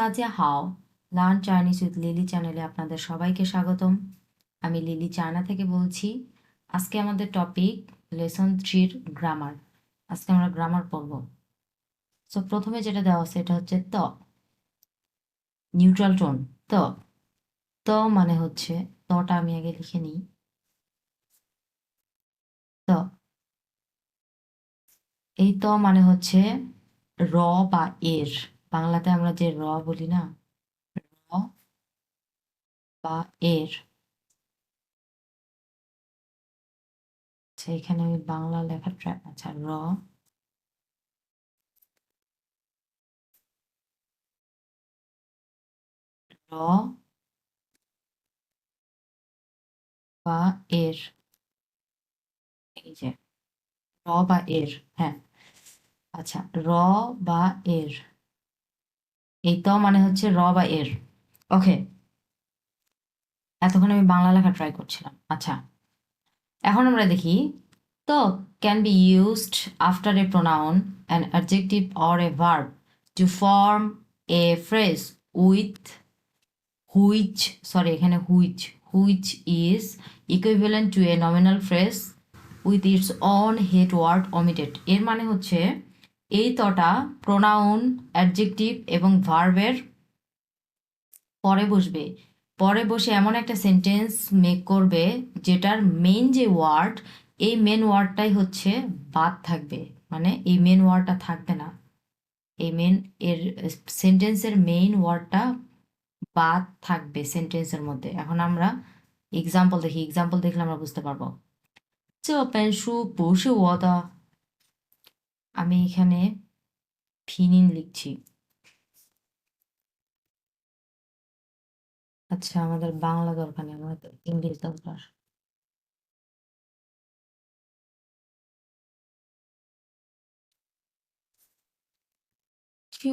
তাজিয়া হাও learn Chinese with Lili চ্যানেলে আপনাদের সবাইকে স্বাগতম। আমি লিলি চায়না থেকে বলছি। আজকে আমাদের টপিক লেসন থ্রির গ্রামার। আজকে আমরা গ্রামার পড়ব। সো প্রথমে যেটা দেওয়া আছে এটা হচ্ছে ত। নিউট্রাল টোন ত। ত মানে হচ্ছে, তটা আমি আগে লিখে নিই। ত। এই ত মানে হচ্ছে, র বা এর। বাংলাতে আমরা যে র বলি না? র বা এর। আচ্ছা এখানে আমি বাংলা লেখা ট্রাই আচ্ছা র। র বা এর। এই যে, র বা এর হ্যাঁ। আচ্ছা র বা এর। এই ত মানে হচ্ছে র বা এর। ওকে এতক্ষণ আমি বাংলা লেখা ট্রাই করছিলাম। আচ্ছা। এখন আমরা দেখি, তো can be used after a pronoun an adjective or a verb to form a phrase with which sorry এখানে which which is equivalent to a nominal phrase with its own head word omitted এর মানে হচ্ছে এই তটা pronoun adjective এবং ভার্বের পরে বসবে পরে বসে এমন একটা সেন্টেন্স মেক করবে যেটার মেন যে ওয়ার্ড এই মেন ওয়ার্ডটাই হচ্ছে বাদ থাকবে মানে এই মেন ওয়ার্ডটা থাকবে না এই মেন এর সেন্টেন্সের মেইন ওয়ার্ডটা বাদ থাকবে সেন্টেন্সের মধ্যে এখন আমরা এক্সাম্পল দেখি এক্সাম্পল দেখলে আমরা বুঝতে পারবো 这本书不是我的 আমি এখানে ফিনিন লিখছি আচ্ছা আমাদের বাংলা দরকার নেই আমাদের ইংলিশ দরকার这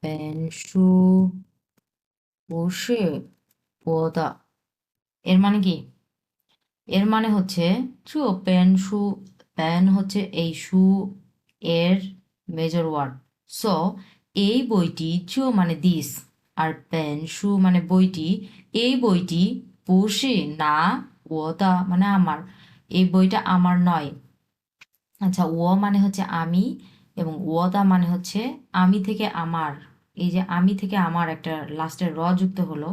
本书不是我的 এর মানে কি এর মানে হচ্ছে চু পেন শু পেন হচ্ছে এই শু এর মেজর ওয়ার্ড সো এই বইটি চু মানে দিস, আর পেন শু মানে বইটি। এই বইটি পুষি না ওটা মানে আমার। এই বইটা আমার নয়। আচ্ছা ও মানে হচ্ছে আমি, এবং ওদা মানে হচ্ছে আমি থেকে আমার। এই যে আমি থেকে আমার একটা লাস্টের র যুক্ত হলো,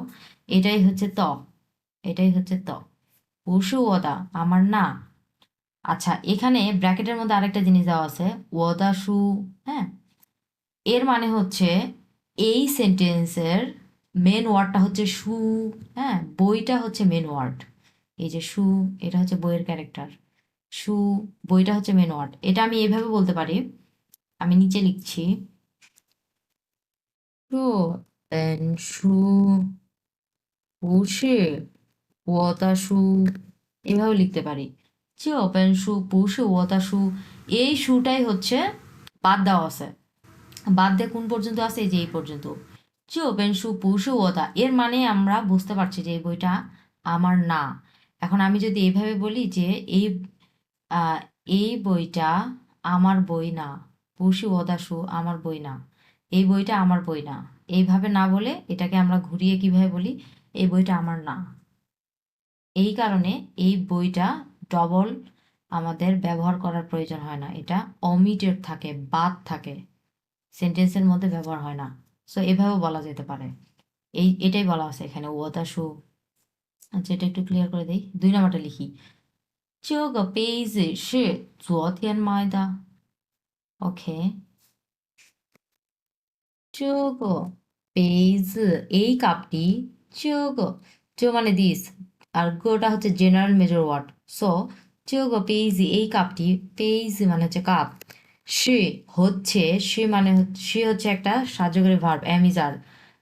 এটাই হচ্ছে ত। এটাই হচ্ছে ত। পশু ওদা আমার না। আচ্ছা এখানে ব্র্যাকেটের মধ্যে আরেকটা জিনিস দেওয়া আছে, ওয়াদাসু হ্যাঁ? এর মানে হচ্ছে এই সেন্টেন্সের মেন ওয়ার্ডটা হচ্ছে সু হ্যাঁ? বইটা হচ্ছে মেন ওয়ার্ড। এই যে সু, এটা হচ্ছে বইয়ের ক্যারেক্টার। সু, বইটা হচ্ছে মেন ওয়ার্ড। এটা আমি এভাবে বলতে পারি, আমি নিচে লিখছি। সু সু বসে ওয়াতা এভাবে লিখতে পারি। যে ওপেন শু পুশু ওতা শু এই শুটাই হচ্ছে বাদ দেওয়া আছে। বাদ দিয়ে কোন পর্যন্ত আছে? এই যে এই পর্যন্ত। যে ওপেন শু পুশু ওতা এর মানে আমরা বুঝতে পারছি যে এই বইটা আমার না। এখন আমি যদি এইভাবে বলি যে এই এই বইটা আমার বই না পুশু ওদাসু আমার বই না, এই বইটা আমার বই না, এইভাবে না বলে এটাকে আমরা ঘুরিয়ে কীভাবে বলি? এই বইটা আমার না। এই কারণে এই বইটা ডবল আমাদের ব্যবহার করার প্রয়োজন হয় না। এটা অমিটেড থাকে, বাদ থাকে। সেন্টেন্সের মধ্যে ব্যবহার হয় না। সো এভাবেও বলা যেতে পারে। এই, এটাই বলা আছে এখানে ওয়াতাসু আচ্ছা এটা একটু ক্লিয়ার করে দিই। দুই নম্বরটা লিখি। চোগ পেইজে সে জুয়াতিয়ান ময়দা। ওকে। চোগ পেইজ, এই কাপটি চোগ চো মানে দিস আর গোটা হচ্ছে জেনারেল মেজর ওয়ার্ড সো চিয়োগো পেইজি, এই কাপটি, পেইজি মানে হচ্ছে কাপ। সে হচ্ছে সে মানে সে হচ্ছে একটা সাজগরে ভার্ব অ্যামিজার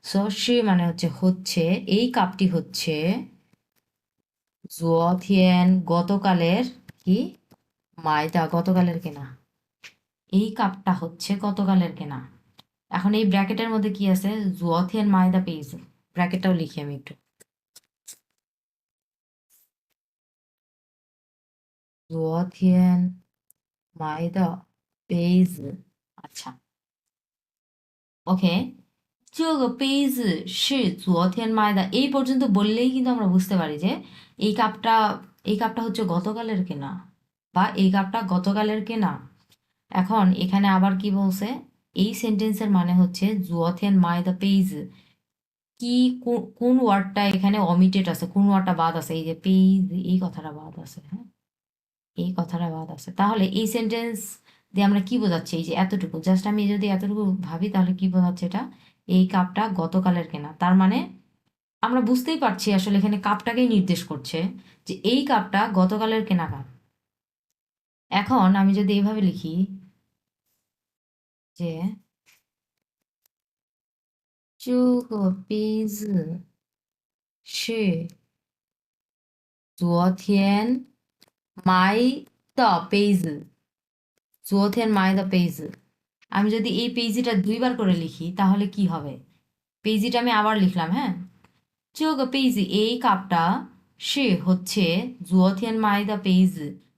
সো সে মানে হচ্ছে হচ্ছে, এই কাপটি হচ্ছে জুয়থিয়েন গতকালের কি? মায়দা গতকালের কেনা? এই কাপটা হচ্ছে গতকালের কেনা। এখন এই ব্র্যাকেটের মধ্যে কি আছে? জুয়থিয়ান মায়দা পেয়েছে ব্র্যাকেটটাও লিখি আমি একটু। জুয়থিয়েন মায়দা পেজ আচ্ছা ওকে 这个杯子是昨天买的এই পর্যন্ত বললেই কিন্তু আমরা বুঝতে পারি যে এই কাপটা এই কাপটা হচ্ছে গতকালের কেনা বা এই কাপটা গতকালের কেনা এখন এখানে আবার কি বলছে এই সেন্টেন্সের মানে হচ্ছে জুয়থেন মাই দ্য পেজ কি কো- কোন ওয়ার্ডটা এখানে অমিটেড আছে কোন ওয়ার্ডটা বাদ আছে এই যে পেজ এই কথাটা বাদ আছে হ্যাঁ এই কথাটা বাদ আছে। তাহলে এই সেন্টেন্স দিয়ে আমরা কি বোঝাচ্ছি? এই যে এতটুকু জাস্ট আমি যদি এতটুকু ভাবি তাহলে কি বোঝাচ্ছে এটা? এই কাপটা গতকালের কেনা। তার মানে আমরা বুঝতেই পারছি আসলে এখানে কাপটাকেই নির্দেশ করছে যে এই কাপটা গতকালের কেনা কাপ। এখন আমি যদি এভাবে লিখি যে পিজ সে 昨天 মাই দ্য পেইজ জোথেন মাই দ্য পেইজ আমি যদি এই পেইজিটা দুইবার করে লিখি, তাহলে কি হবে? পেইজিটা আমি আবার লিখলাম হ্যাঁ? চোখ পেইজি এই কাপটা, সে হচ্ছে জুয়থিয়ান মাই দ্য পেইজ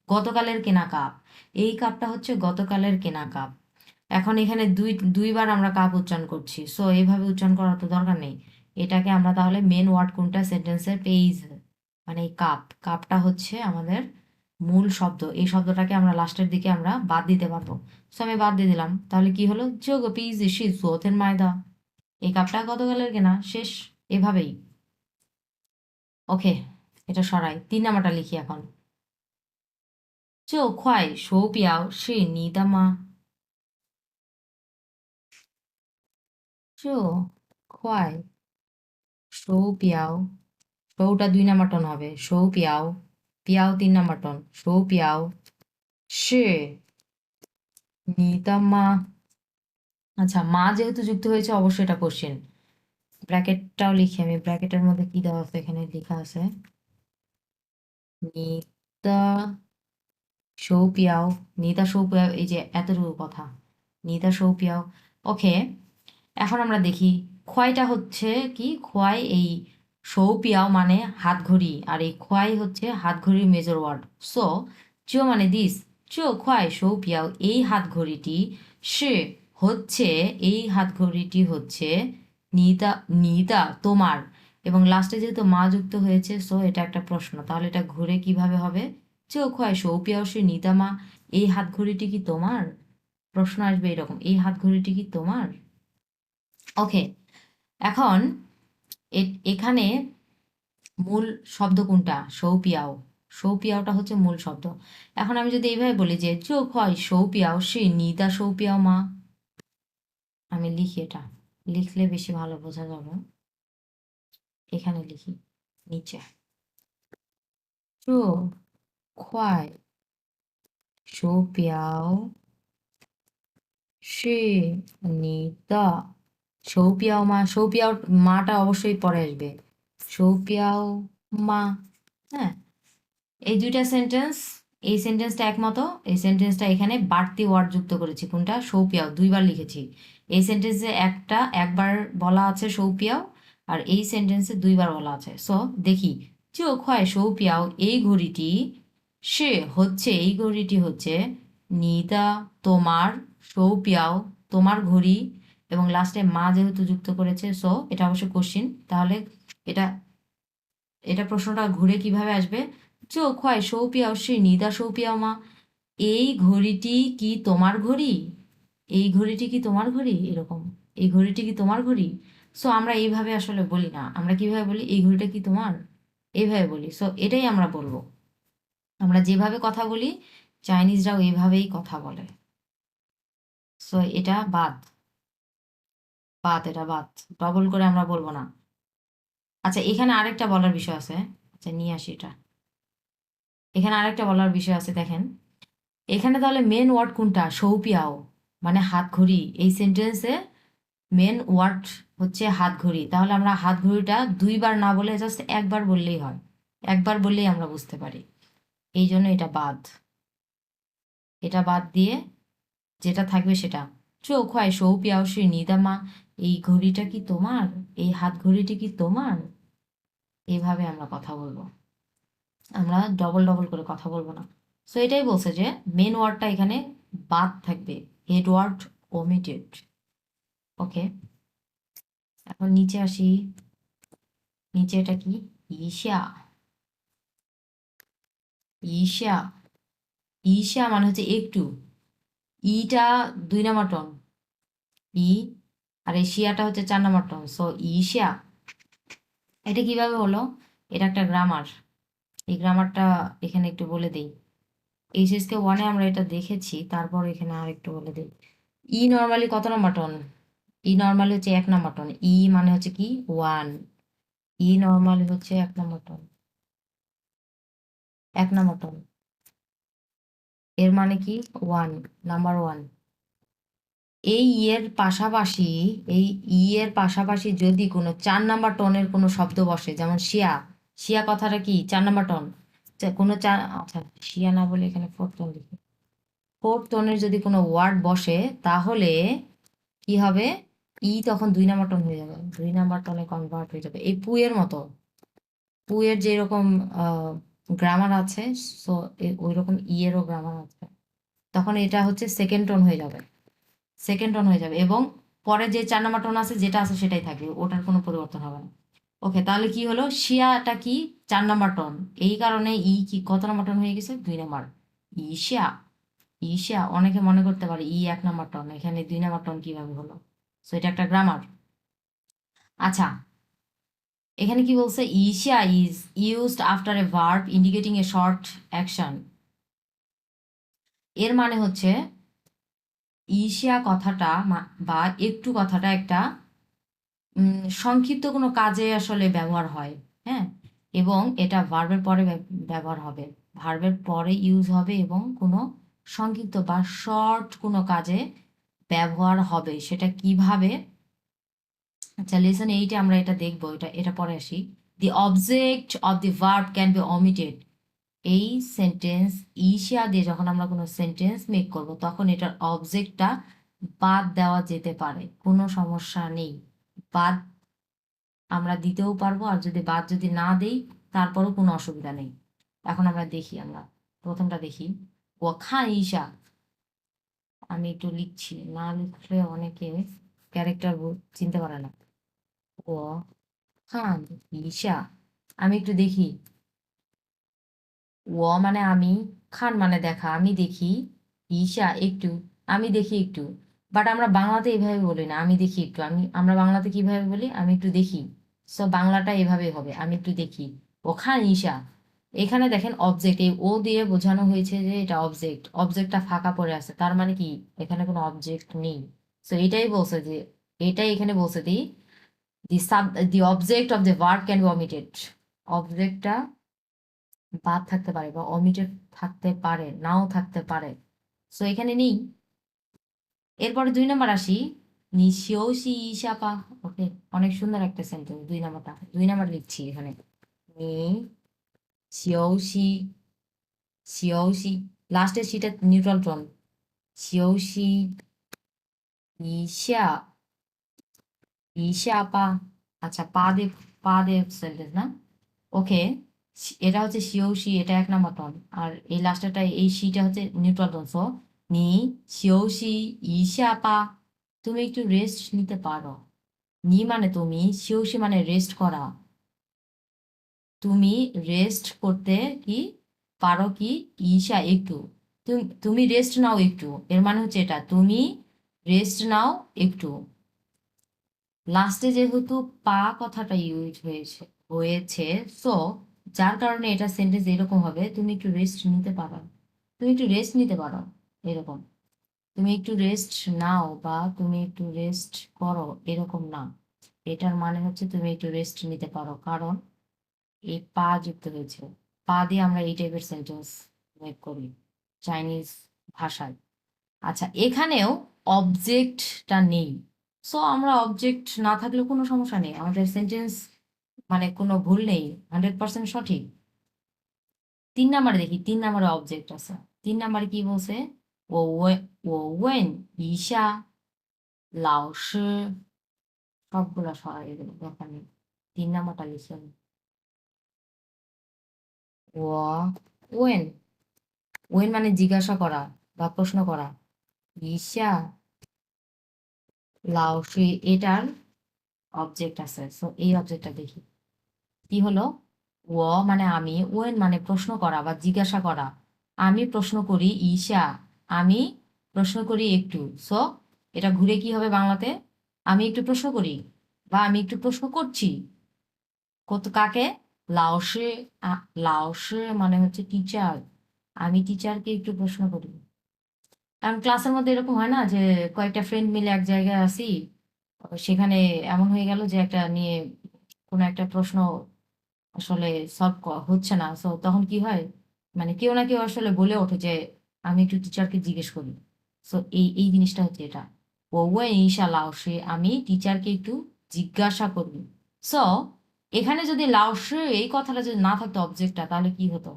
গতকালের কেনা কাপ। এই কাপটা হচ্ছে গতকালের কেনা কাপ। এখন এখানে দুই, দুইবার আমরা কাপ উচ্চারণ করছি। সো এইভাবে উচ্চারণ করার তো দরকার নেই। এটাকে আমরা তাহলে মেন ওয়ার্ড কোনটা? সেন্টেন্সের পেইজ মানে এই কাপ। কাপটা হচ্ছে আমাদের মূল শব্দ। এই শব্দটাকে আমরা লাস্টের দিকে আমরা বাদ দিতে পারব। সো আমি বাদ দিয়ে দিলাম। তাহলে কি হলো? যোগ পিজি সি জোথের মায়দা এই কাপটা গতকালের কেনা? শেষ। এভাবেই। ওকে এটা সরাই। তিন নাম্বারটা লিখি এখন। চো খোয়াই সো পিয়াও, সে নিদামা। চো খোয়াই সৌ পিয়াও। সৌটা দুই নাম্বার টন হবে। সৌ পিয়াও। 表表তিন নাম্বার টন 手表是你的吗আচ্ছা মা যেহেতু যুক্ত হয়েছে অবশ্যই এটা কোশ্চেন ব্র্যাকেটটাও লিখি আমি ব্র্যাকেটের মধ্যে কি দেওয়া আছে এখানে লেখা আছে 你的手表你的手表এই যে এতটুকু কথা 你的手表ওকে এখন আমরা দেখি খোয়াইটা হচ্ছে কি খোয়াই এই সৌপিয়াও মানে হাত ঘড়ি আর এই খোয়াই হচ্ছে হাত ঘড়ির মেজর ওয়ার্ড সো চো মানে দিস চো খোয়াই, সৌপিয়াও এই হাত ঘড়িটি সে হচ্ছে, এই হাত ঘড়িটি হচ্ছে নিতা নিতা, তোমার। এবং লাস্টে যেহেতু মা যুক্ত হয়েছে সো এটা একটা প্রশ্ন। তাহলে এটা ঘুরে কীভাবে হবে? চো খোয়াই, সৌপিয়াও, সে নিতা মা, এই হাত ঘড়িটি কি তোমার? প্রশ্ন আসবে এরকম, এই হাত ঘড়িটি কি তোমার? ওকে এখন এখানে মূল শব্দ কোনটা? সৌপিয়াও। সৌপিয়াওটা হচ্ছে মূল শব্দ। এখন আমি যদি এইভাবে বলি যে চোখ হয় সৌপিয়াও, সে নিদা সৌপিয়াও মা। আমি লিখি এটা। লিখলে বেশি ভালো বোঝা যাবে। এখানে লিখি। নিচে। চো খয় সৌপিয়াও, সে নিদা সৌপিয়াও মা সৌপিয়াও মাটা অবশ্যই পরে আসবে। সৌপিয়াও মা হ্যাঁ। এই দুইটা সেন্টেন্স এই সেন্টেন্সটা একমতো, এই সেন্টেন্সটা এখানে বাড়তি ওয়ার্ড যুক্ত করেছি। কোনটা? সৌপিয়াও, দুইবার লিখেছি। এই সেন্টেন্সে একটা, একবার বলা আছে সৌপিয়াও, আর এই সেন্টেন্সে দুইবার বলা আছে। সো দেখি, চোখ হয় সৌপিয়াও, এই ঘড়িটি, সে হচ্ছে, এই ঘড়িটি হচ্ছে, নিদা, তোমার, সৌপিয়াও, তোমার ঘড়ি এবং লাস্টে মা যেহেতু যুক্ত করেছে সো এটা অবশ্য কোশ্চিন তাহলে এটা এটা প্রশ্নটা ঘুরে কীভাবে আসবে? চোখ হয় সৌপিয়াও সে নিদা সৌপিয়াও মা। এই ঘড়িটি কি তোমার ঘড়ি? এই ঘড়িটি কি তোমার ঘড়ি? এরকম। এই ঘড়িটি কি তোমার ঘড়ি? সো আমরা এইভাবে আসলে বলি না। আমরা কীভাবে বলি, এই ঘড়িটা কি তোমার? এইভাবে বলি। সো এটাই আমরা বলব। আমরা যেভাবে কথা বলি চাইনিজরাও এইভাবেই কথা বলে। সো এটা বাদ। বাদ এটা বাদ ডবল করে আমরা বলব না। আচ্ছা এখানে আরেকটা বলার বিষয় আছে। আচ্ছা নিয়ে আসি এটা। এখানে আরেকটা বলার বিষয় আছে, দেখেন। এখানে তাহলে মেন ওয়ার্ড কোনটা? সৌপিয়াও মানে হাত ঘড়ি এই সেন্টেন্সে মেন ওয়ার্ড হচ্ছে হাত ঘড়ি তাহলে আমরা হাত ঘড়িটা দুইবার না বলে জাস্ট একবার বললেই হয়। একবার বললেই আমরা বুঝতে পারি। এই জন্য এটা বাদ এটা বাদ দিয়ে যেটা থাকবে সেটা। চোখ হয় সৌপিয়াও শ্রী নিদামা। এই ঘড়িটা কি তোমার? এই হাত ঘড়িটি কি তোমার? এভাবে আমরা কথা বলব। আমরা ডবল ডবল করে কথা বলব না। সো এটাই বলছে যে মেন ওয়ার্ডটা এখানে বাদ থাকবে। হেড ওয়ার্ড ওমিটেড ওকে এখন নিচে আসি। নিচে এটা কি? ইশা ইশা ইশা মানে হচ্ছে একটু। ইটা দুই নাম্বার টন ই আর এই শিয়াটা হচ্ছে চার নাম্বার টন সো ইশিয়া এটা কীভাবে হলো? এটা একটা গ্রামার এই গ্রামারটা এখানে একটু বলে দিই। এইচএসকে ওয়ানে আমরা এটা দেখেছি, তারপর এখানে আর একটু বলে দিই। ই নর্মালি কত নাম্বার টন ই নর্মালি হচ্ছে এক নাম্বার টন ই মানে হচ্ছে কি? ওয়ান ই নর্মালি হচ্ছে এক নাম্বার টন এক নাম্বার টন এর মানে কি? ওয়ান নাম্বার ওয়ান এই ইয়ের পাশাপাশি, এই ইয়ের পাশাপাশি যদি কোনো চার নাম্বার টনের কোনো শব্দ বসে, যেমন শিয়া শিয়া কথাটা কি? চার নাম্বার টন। কোনো চার আচ্ছা শিয়া না বলে এখানে ফোর্থ টন লিখি। ফোর্থ টনের যদি কোনো ওয়ার্ড বসে, তাহলে কি হবে? ই তখন দুই নাম্বার টন হয়ে যাবে। দুই নাম্বার টনে কনভার্ট হয়ে যাবে। এই পুয়ের মতো। পুয়ের যেরকম গ্রামার আছে সো ওই রকম ইয়েরও গ্রামার আছে। তখন এটা হচ্ছে সেকেন্ড টোন হয়ে যাবে। সেকেন্ড টোন হয়ে যাবে এবং পরে যে চার নাম্বার টোন আছে, যেটা আছে সেটাই থাকবে, ওটার কোনো পরিবর্তন হবে না। ওকে তাহলে কি হলো? শিয়াটা কি? চার নাম্বার টোন এই কারণে ই কি, কত নাম্বার টোন হয়ে গেছে? দুই নাম্বার ইশিয়া ইশিয়া অনেকে মনে করতে পারে ই এক নাম্বার টোন এখানে দুই নাম্বার টোন কীভাবে হলো? সো এটা একটা গ্রামার আচ্ছা এখানে কি বলছে? ইশিয়া is used after a verb indicating a short action এর মানে হচ্ছে ঈশিয়া কথাটা বা একটু কথাটা একটা সংক্ষিপ্ত কোনো কাজে আসলে ব্যবহার হয় হ্যাঁ? এবং এটা ভার্বের পরে ব্যব- ব্যবহার হবে। ভার্বের পরে ইউজ হবে এবং কোনো সংক্ষিপ্ত বা শর্ট কোনো কাজে ব্যবহার হবে। সেটা কীভাবে? আচ্ছা লেসন এইটে আমরা এটা দেখব, এটা এটা পরে আসি। The object of the verb can be omitted এই সেন্টেন্স ইশিয়া দিয়ে যখন আমরা কোনো সেন্টেন্স মেক করব, তখন এটার অবজেক্টটা বাদ দেওয়া যেতে পারে। কোনো সমস্যা নেই। বাদ আমরা দিতেও পারব, আর যদি বাদ যদি না দেই, তারপরও কোনো অসুবিধা নেই। এখন আমরা দেখি, আমরা প্রথমটা দেখি। ও খান ঈশা আমি একটু লিখছি, না লিখলে অনেকে ক্যারেক্টার চিনতে পারে না। ও খান ইশা আমি একটু দেখি। ও মানে আমি, খান মানে দেখা, আমি দেখি, ঈশা একটু, আমি দেখি একটু। বাট আমরা বাংলাতে এইভাবে বলি না, আমি দেখি একটু, আমি, আমরা বাংলাতে কীভাবে বলি? আমি একটু দেখি। সো বাংলাটা এভাবে হবে, আমি একটু দেখি। ও খান, ঈশা, এখানে দেখেন অবজেক্ট এই ও দিয়ে বোঝানো হয়েছে যে এটা অবজেক্ট অবজেক্টটা ফাঁকা পড়ে আছে, তার মানে কি? এখানে কোনো অবজেক্ট নেই। সো এটাই বলছে যে, এটাই এখানে বলছে the the sub the object of the verb can be omitted অবজেক্টটা বাদ থাকতে পারে বা অমিটেড থাকতে পারে, নাও থাকতে পারে। সো এখানে নেই। এরপরে দুই নাম্বার আসি। নিশিওশি ইশাপা ওকে, অনেক সুন্দর একটা সেন্টেন্স দুই নাম্বারটা। দুই নাম্বার লিখছি এখানে। নি শিওশি শিওশি লাস্টের সিটা নিউট্রাল টোন শিওশি ইশা ইশাপা। আচ্ছা পা দে পা দে সেন্টেন্স না? ওকে এটা হচ্ছে সিও, সি, এটা এক নাম্বার টন আর এই লাস্টেরটা, এই শিটা হচ্ছে নিউট্রাল টোন সো নি শিওশি ইশাপা তুমি একটু রেস্ট নিতে পারো। নি মানে তুমি শিওশি মানে রেস্ট করা। তুমি রেস্ট করতে কি, পারো কি ঈশা একটু। তুমি রেস্ট নাও একটু। এর মানে হচ্ছে এটা, তুমি রেস্ট নাও একটু। লাস্টে যেহেতু পা কথাটা ইউজ হয়েছে হয়েছে সো যার কারণে এটা সেন্টেন্স এরকম হবে, তুমি একটু রেস্ট নিতে পারো। তুমি একটু রেস্ট নিতে পারো, এরকম। তুমি একটু রেস্ট নাও বা তুমি একটু রেস্ট করো, এরকম না। এটার মানে হচ্ছে তুমি একটু রেস্ট নিতে পারো। কারণ এই পা যুক্ত হয়েছে। পা দিয়ে আমরা এই টাইপের সেন্টেন্স মেক করি চাইনিজ ভাষায়। আচ্ছা এখানেও অবজেক্টটা নেই। সো আমরা অবজেক্ট না থাকলে কোনো সমস্যা নেই। আমাদের সেন্টেন্স মানে কোনো ভুল নেই হান্ড্রেড পার্সেন্ট সঠিক। তিন নাম্বারে দেখি, তিন নাম্বারে অবজেক্ট আছে। তিন নাম্বারে কি বলছে? ও ও ওয়েন, ঈশা শি সবগুলা সরাই নেই। তিন নাম্বারটা লিখে। 我问 ওয়েন মানে জিজ্ঞাসা করা বা প্রশ্ন করা। ইশা লাও সে এটার অবজেক্ট আছে। সো এই অবজেক্টটা দেখি। কি হলো? ও মানে আমি ওয়েন মানে প্রশ্ন করা বা জিজ্ঞাসা করা। আমি প্রশ্ন করি, ঈশা, আমি প্রশ্ন করি একটু। সো এটা ঘুরে কি হবে বাংলাতে? আমি একটু প্রশ্ন করি বা আমি একটু প্রশ্ন করছি। কত, কাকে? লাওসে লাওসে মানে হচ্ছে টিচার আমি টিচারকে একটু প্রশ্ন করি। কারণ ক্লাসের মধ্যে এরকম হয় না যে কয়েকটা ফ্রেন্ড মিলে এক জায়গায় আসি সেখানে এমন হয়ে গেল যে একটা নিয়ে কোনো একটা প্রশ্ন আসলে সলভ হচ্ছে না। সো তখন কি হয়? মানে কেউ না কেউ আসলে বলে ওঠে যে, আমি একটু টিচারকে জিজ্ঞেস করি। সো এই এই জিনিসটা হচ্ছে এটা। ও ইনশাল্লাহ সে আমি টিচারকে একটু জিজ্ঞাসা করবি। সো এখানে যদি লাউসে এই কথাটা যদি না থাকতো অবজেক্টটা তাহলে কি হতো?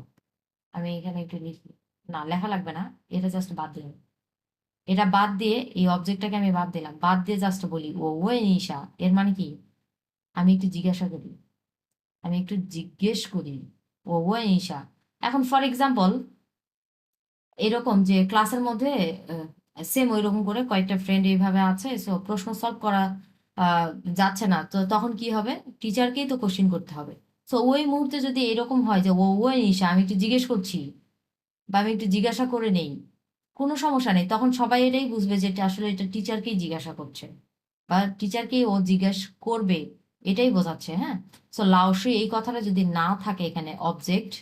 আমি এখানে একটু লিখি। না, লেখা লাগবে না। এটা জাস্ট বাদ দিলাম এটা বাদ দিয়ে, এই অবজেক্টটাকে আমি বাদ দিলাম। বাদ দিয়ে জাস্ট বলি ও ওয়ে নিশা এর মানে কি? আমি একটু জিজ্ঞাসা করি। আমি একটু জিজ্ঞেস করি, ও ওয়ে নিশা এখন ফর এক্সাম্পল এরকম যে ক্লাসের মধ্যে সেম ওই রকম করে কয়েকটা ফ্রেন্ড এইভাবে আছে সো প্রশ্ন সলভ করা যাচ্ছে না। তো তখন কি হবে? টিচারকেই তো কোশ্চিন করতে হবে। সো ওই মুহূর্তে যদি এরকম হয় যে, ও ওই নিশা আমি একটু জিজ্ঞেস করছি বা আমি একটু জিজ্ঞাসা করে নেই, কোনো সমস্যা নেই, তখন সবাই এটাই বুঝবে যে আসলে এটা টিচারকেই জিজ্ঞাসা করছে বা টিচারকেই ও জিজ্ঞেস করবে। এটাই বোঝাচ্ছে হ্যাঁ? সো লাউসে এই কথাটা যদি না থাকে এখানে অবজেক্ট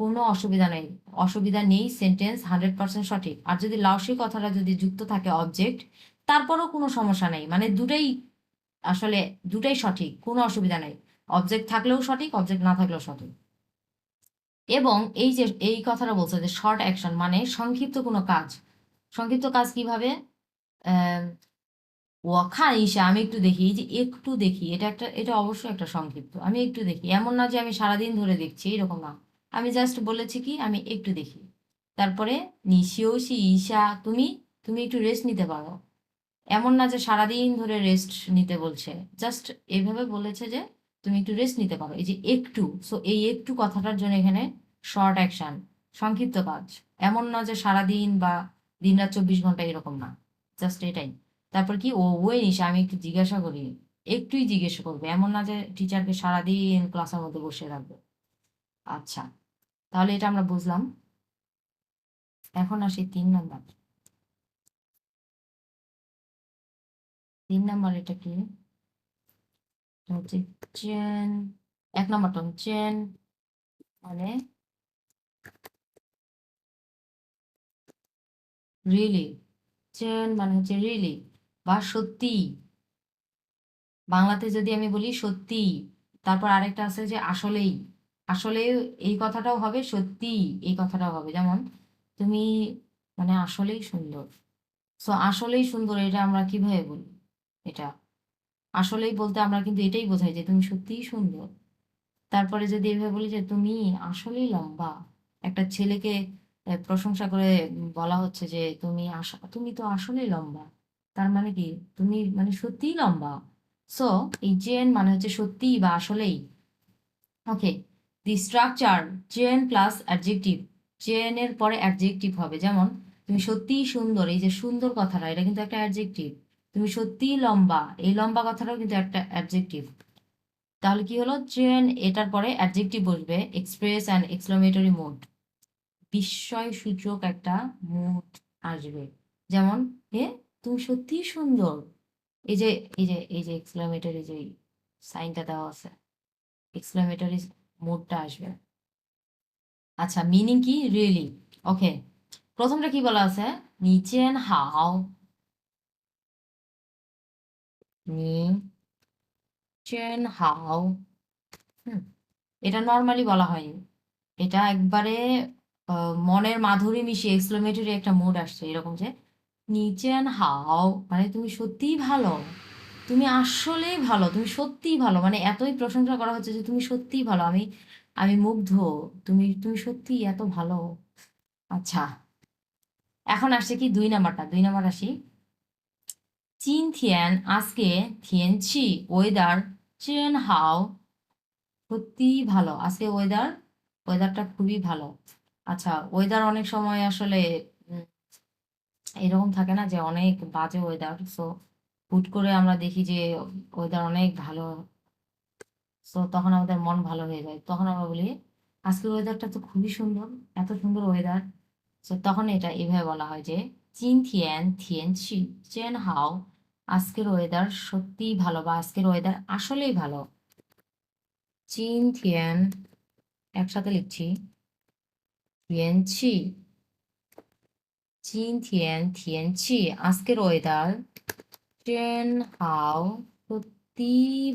কোনো অসুবিধা নেই। অসুবিধা নেই সেন্টেন্স হান্ড্রেড পার্সেন্ট সঠিক। আর যদি লাউসি কথাটা যদি যুক্ত থাকে অবজেক্ট তারপরেও কোনো সমস্যা নেই। মানে দুটাই আসলে দুটাই সঠিক, কোনো অসুবিধা নেই। অবজেক্ট থাকলেও সঠিক অবজেক্ট না থাকলেও সঠিক। এবং এই যে, এই কথাটা বলছে যে শর্ট অ্যাকশন মানে সংক্ষিপ্ত কোনো কাজ। সংক্ষিপ্ত কাজ কীভাবে? ওয়াখা ইসা আমি একটু দেখি, এই যে একটু দেখি, এটা একটা, এটা অবশ্যই একটা সংক্ষিপ্ত, আমি একটু দেখি, এমন না যে আমি সারাদিন ধরে দেখছি, এরকম না, আমি জাস্ট বলেছি কি, আমি একটু দেখি, তারপরে নিশিওশি ঈশা, তুমি তুমি একটু রেস্ট নিতে পারো, এমন না যে সারাদিন ধরে রেস্ট নিতে বলছে জাস্ট এইভাবে বলেছে যে তুমি একটু রেস্ট নিতে পারো, এই যে একটু সো এই একটু কথাটার জন্য এখানে শর্ট অ্যাকশন সংক্ষিপ্ত কাজ, এমন না যে সারাদিন বা দিন রাত চব্বিশ ঘণ্টা এরকম না জাস্ট এটাই তারপর কি ও ওই নিশা, আমি একটু জিজ্ঞাসা করি, একটুই জিজ্ঞাসা করবে, এমন না যে টিচারকে সারাদিন ক্লাসের মধ্যে বসে রাখবে। আচ্ছা তাহলে এটা আমরা বুঝলাম। এখন আসি তিন নাম্বার। তিন নাম্বার এটা কি? হচ্ছে চেন, এক নম্বর নম্বরটা চেন মানে রিলি চেন মানে হচ্ছে রিয়েলি বা সত্যি? বাংলাতে যদি আমি বলি সত্যি, তারপর আরেকটা আছে যে আসলেই। আসলে এই কথাটাও হবে সত্যি, এই কথাটাও হবে। যেমন, তুমি মানে আসলেই সুন্দর। সো আসলেই সুন্দর এটা আমরা কীভাবে বলি? এটা। আসলেই বলতে আমরা কিন্তু এটাই বোঝাই যে তুমি সত্যিই সুন্দর। তারপরে যদি এভাবে বলি যে তুমি আসলেই লম্বা, একটা ছেলেকে প্রশংসা করে বলা হচ্ছে যে তুমি তুমি তো আসলেই লম্বা। তার মানে কি? তুমি মানে সত্যিই লম্বা। সো এই জেন মানে হচ্ছে সত্যিই বা আসলেই। ওকে দি স্ট্রাকচার জেন প্লাস অ্যাডজেক্টিভ জেন এর পরে অ্যাডজেক্টিভ হবে। যেমন, তুমি সত্যিই সুন্দর, এই যে সুন্দর কথাটা, এটা কিন্তু একটা অ্যাডজেক্টিভ তুমি সত্যিই লম্বা, এই লম্বা কথাটাও কিন্তু একটা অ্যাডজেক্টিভ তাহলে কি হলো? জেন এটার পরে অ্যাডজেক্টিভ বসবে এক্সপ্রেস অ্যান্ড এক্সক্লামেটরি মুড বিস্ময় সূচক একটা মুড আসবে। যেমন, এ তুমি সত্যিই সুন্দর। এই যে এই যে এই যে এক্সক্লামেটরি যে সাইনটা দেওয়া আছে এক্সক্লামেটরি মোডটা আসবে। আচ্ছা মিনিং কি? রিয়েলি ওকে প্রথমটা কি বলা আছে? নিচেন হাও। নি চেন হাও। হুম, এটা নর্মালি বলা হয়নি। এটা একবারে মনের মাধুরী মিশিয়ে এক্সক্লেমেটরি একটা মুড আসছে, এরকম যে নিচেন হাও মানে তুমি সত্যিই ভালো, তুমি আসলেই ভালো, তুমি সত্যিই ভালো মানে এতই প্রশংসা করা হচ্ছে যে তুমি সত্যিই ভালো, আমি আমি মুগ্ধ, তুমি তুমি সত্যিই এত ভালো। আচ্ছা এখন আসছে কি দুই নাম্বারটা, দুই নাম্বার আসি। চিন থিয়েন, আজকে থিয়েনছি ওয়েদার চেন হাও সত্যিই ভালো, আজকে ওয়েদার, ওয়েদারটা খুবই ভালো। আচ্ছা ওয়েদার অনেক সময় আসলে এরকম থাকে না যে অনেক বাজে ওয়েদার সো হুট করে আমরা দেখি যে ওয়েদার অনেক ভালো। সো তখন আমাদের মন ভালো হয়ে যায়। তখন আমরা বলি আজকের ওয়েদারটা তো খুবই সুন্দর, এত সুন্দর ওয়েদার সো তখন এটা এভাবে বলা হয় যে, চিন থিয়েন থিয়েন ছি চেন হাও, আজকের ওয়েদার সত্যিই ভালো বা আজকের ওয়েদার আসলেই ভালো। চিন থিয়েন, একসাথে লিখছি। থিয়েন চিন থিয়েন থিয়েন আজকের ওয়েদার চেন হাও সত্যি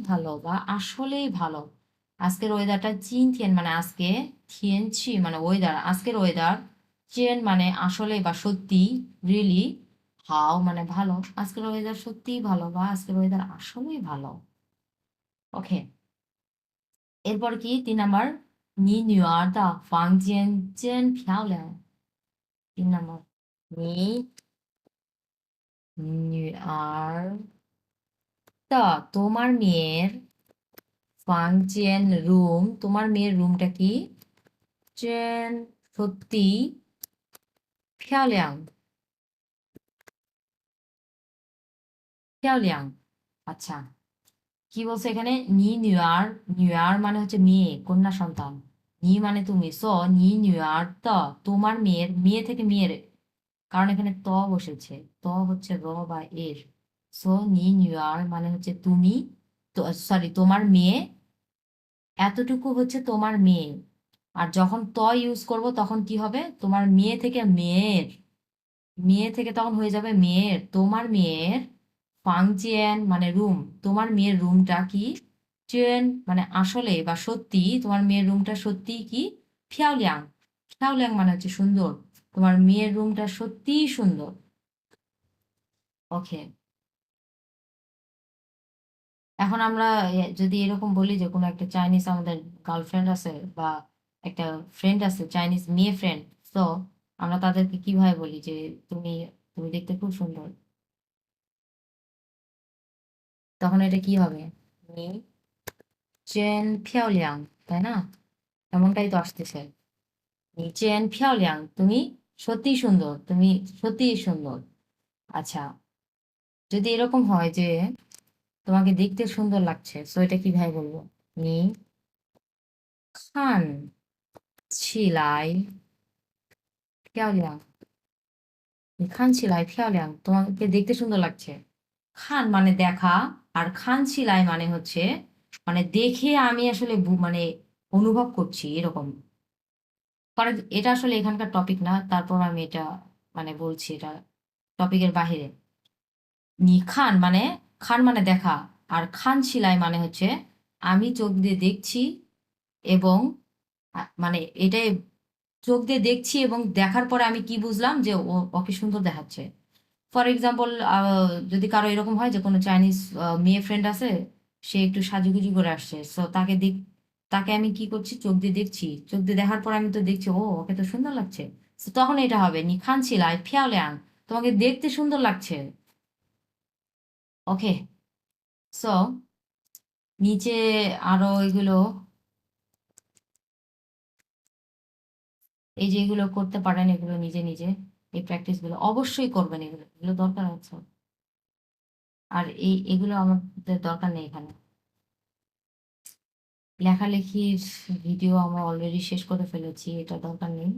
ভালো বা আসলেই ভালো আজকের ওয়েদারটা চিন থিয়েন মানে আজকে থিয়েন ছি মানে ওয়েদার আজকের ওয়েদার চেন মানে আসলে বা সত্যি। রিয়েলি হাও মানে ভালো। আজকের ওয়েদার সত্যিই ভালো বা আজকের ওয়েদার আসলেই ভালো। ওকে এরপর কি তিন নাম্বার? নি নিউয়ার দা ফাংজিয়ান চেন ফিয়াওলিয়াং তিন নাম্বার নি নিউয়ার দা তোমার মেয়ের ফাংজিয়ান রুম তোমার মেয়ের রুমটা কি চেন সত্যি 漂亮漂亮আচ্ছা কি বলছে এখানে নি নিউয়ার নিউয়ার মানে হচ্ছে মেয়ে কন্যা সন্তান নি মানে তুমি সো নি নিউয়ার ত তোমার মেয়ের মেয়ে থেকে মেয়ের কারণ এখানে ত বসেছে। ত হচ্ছে র বা এর। সো নি নিউয়ার মানে হচ্ছে তুমি সরি তোমার মেয়ে, এতটুকু হচ্ছে তোমার মেয়ে। আর যখন ত ইউজ করব তখন কি হবে? তোমার মেয়ে থেকে মেয়ের। মেয়ে থেকে তখন হয়ে যাবে মেয়ের। তোমার মেয়ের ফাংচেন মানে রুম তোমার মেয়ের রুমটা কি? চেন মানে আসলে বা সত্যি, তোমার মেয়ের রুমটা সত্যি কি? ফিয়াওলিয়াং। ফিয়াওলিয়াং মানে হচ্ছে সুন্দর। তোমার মেয়ের রুমটা সত্যিই সুন্দর। ওকে এখন আমরা যদি এরকম বলি যে কোনো একটা চাইনিজ আমাদের গার্লফ্রেন্ড আছে বা একটা ফ্রেন্ড আছে চাইনিজ মেয়ে ফ্রেন্ড তো আমরা তাদেরকে কীভাবে বলি যে তুমি তুমি দেখতে খুব সুন্দর? তখন এটা কি হবে? চেন ফিয়াওলিয়াং তাই না? এমনটাই তো আসতেছে। চেন ফিয়াওলিয়াং তুমি সত্যি সুন্দর, তুমি সত্যি সুন্দর। আচ্ছা যদি এরকম হয় যে তোমাকে দেখতে সুন্দর লাগছে, তো এটা ভাই বলব? নি খান ছিলাই প্যাওলিয়াং খান ছিলাই প্যাওলিয়াং তোমাকে দেখতে সুন্দর লাগছে। খান মানে দেখা, আর খান ছিলাই মানে হচ্ছে মানে দেখে আমি আসলে মানে অনুভব করছি এরকম। কারণ এটা আসলে এখানকার টপিক না, তারপর আমি এটা মানে বলছি এটা টপিকের বাহিরে। খান মানে খান মানে দেখা, আর খান শিলাই মানে হচ্ছে আমি চোখ দিয়ে দেখছি এবং মানে এটাই চোখ দিয়ে দেখছি এবং দেখার পরে আমি কি বুঝলাম যে ও, ওকে সুন্দর দেখাচ্ছে। ফর এক্সাম্পল যদি কারও এরকম হয় যে কোনো চাইনিজ মেয়ে ফ্রেন্ড আছে, সে একটু সাজুগুজু করে আসছে সো তাকে দেখ তাকে আমি কি করছি? চোখ দিয়ে দেখছি। চোখ দিয়ে দেখার পর আমি তো দেখছি, ও, ওকে তো সুন্দর লাগছে। তখন এটা হবে, নিখান ছিলাই ফিয়াওলিয়াং তোমাকে দেখতে সুন্দর লাগছে। ওকে সো নিচে আরও এগুলো, এই যে এগুলো করতে পারেন, এগুলো নিজে নিজে, এই প্র্যাকটিসগুলো অবশ্যই করবেন এগুলো এগুলো দরকার আছে। আর এই, এগুলো আমাদের দরকার নেই এখানে। লেখালেখির ভিডিও আমরা অলরেডি শেষ করে ফেলেছি, এটা দরকার নেই।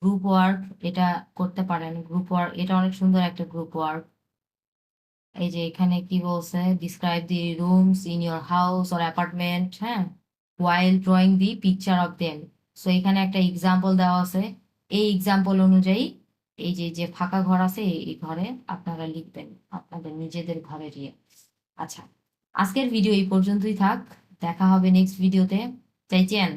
গ্রুপ ওয়ার্ক এটা করতে পারেন। গ্রুপ ওয়ার্ক এটা অনেক সুন্দর একটা গ্রুপ ওয়ার্ক এই যে এখানে কি বলছে? Describe the rooms in your house or apartment হ্যাঁ? While drawing the picture of them so এখানে একটা এক্সাম্পল দেওয়া আছে। এই এক্সাম্পল অনুযায়ী এই যে যে ফাঁকা ঘর আছে, এই ঘরে আপনারা লিখবেন। আপনাদের নিজেদের ঘরে গিয়ে। আচ্ছা আজকের ভিডিও এই পর্যন্তই থাক। দেখা হবে নেক্সট ভিডিওতে চাইছেন